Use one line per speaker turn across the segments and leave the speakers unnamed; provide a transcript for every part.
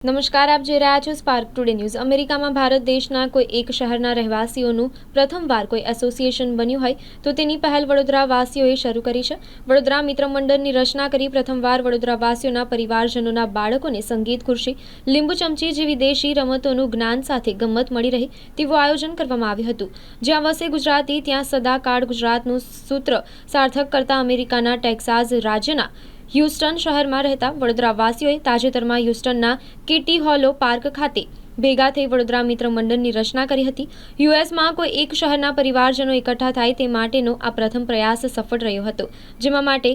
નમસ્કાર, આપ જોઈ રહ્યા છો સ્પાર્ક ટુડે ન્યૂઝ અમેરિકામાં ભારત દેશના કોઈ એક શહેરના રહેવાસીઓનું પ્રથમવાર કોઈ એસોસિએશન બન્યું હોય તો તેની પહેલ વડોદરાવાસીઓએ શરૂ કરી છે. વડોદરા મિત્ર મંડળની રચના કરી પ્રથમવાર વડોદરાવાસીઓના પરિવારજનોના બાળકોને સંગીત ખુરશી, લીંબુ ચમચી જેવી દેશી રમતોનું જ્ઞાન સાથે ગમ્મત મળી રહે તેવું આયોજન કરવામાં આવ્યું હતું. જ્યાં વસે ગુજરાતી, ત્યાં સદાકાળ ગુજરાતનું સૂત્ર સાર્થક કરતા અમેરિકાના ટેક્સાસ રાજ્યના હ્યુસ્ટન શહેરમાં રહેતા વડોદરાવાસીઓએ તાજેતરમાં હ્યુસ્ટનના કિટી હોલો પાર્ક ખાતે ભેગા થઈ વડોદરા મિત્ર મંડળની રચના કરી હતી. યુએસમાં કોઈ એક શહેરના પરિવારજનો એકઠા થાય તે માટેનો આ પ્રથમ પ્રયાસ સફળ રહ્યો હતો, જેમાં માટે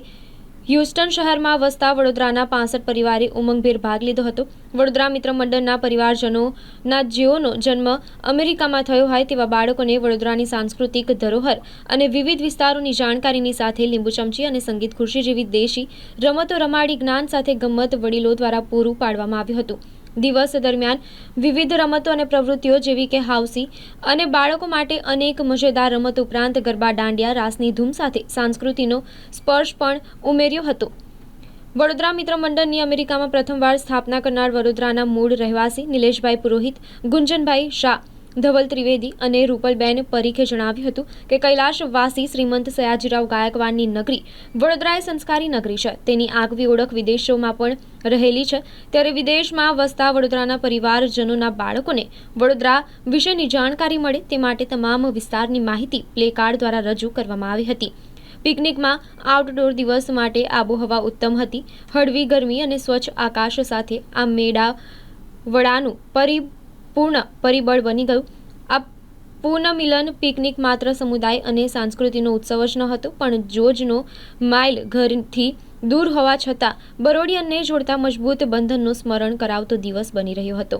હ્યુસ્ટન શહેરમાં વસતા વડોદરાના પાસઠ પરિવારે ઉમંગભેર ભાગ લીધો હતો. વડોદરા મિત્ર મંડળના પરિવારજનોના જેઓનો જન્મ અમેરિકામાં થયો હોય તેવા બાળકોને વડોદરાની સાંસ્કૃતિક ધરોહર અને વિવિધ વિસ્તારોની જાણકારીની સાથે લીંબુ ચમચી અને સંગીત ખુરશી જેવી દેશી રમતો રમાડી જ્ઞાન સાથે ગમ્મત વડીલો દ્વારા પૂરું પાડવામાં આવ્યું હતું. દિવસ દરમિયાન વિવિધ રમતો અને પ્રવૃત્તિઓ જેવી કે હાઉસી અને બાળકો માટે અનેક મજેદાર રમત ઉપરાંત ગરબા દાંડિયા, રાસની ધૂમ સાથે સંસ્કૃતિનો સ્પર્શ પણ ઉમેર્યો હતો. વડોદરા મિત્ર મંડળની અમેરિકામાં પ્રથમવાર સ્થાપના કરનાર વડોદરાના મૂળ રહેવાસી નિલેશભાઈ પુરોહિત, ગુંજનભાઈ શાહ ધવલ ત્રિવેદી અને રૂપલબેન પરીખે જણાવ્યું હતું કે કૈલાશવાસી શ્રીમંત સયાજીરાવ ગાયકવાડની નગરી વડોદરા એ સંસ્કારી નગરી છે. તેની આગવી ઓળખ વિદેશોમાં પણ રહેલી છે. ત્યારે વિદેશમાં વસતા વડોદરાના પરિવારજનોના બાળકોને વડોદરા વિશેની જાણકારી મળે તે માટે તમામ વિસ્તારની માહિતી પ્લે કાર્ડ દ્વારા રજૂ કરવામાં આવી હતી. પિકનિકમાં આઉટડોર દિવસ માટે આબોહવા ઉત્તમ હતી. હળવી ગરમી અને સ્વચ્છ આકાશ સાથે આ મેળા વડાનું પરિપૂર્ણ પરિબળ બની ગયું. આ પુનઃમિલન પિકનિક માત્ર સમુદાય અને સંસ્કૃતિનો ઉત્સવ જ ન હતો, પણ જોજનો માઇલ ઘરથી દૂર હોવા છતાં બરોડિયનને જોડતા મજબૂત બંધનનું સ્મરણ કરાવતો દિવસ બની રહ્યો હતો.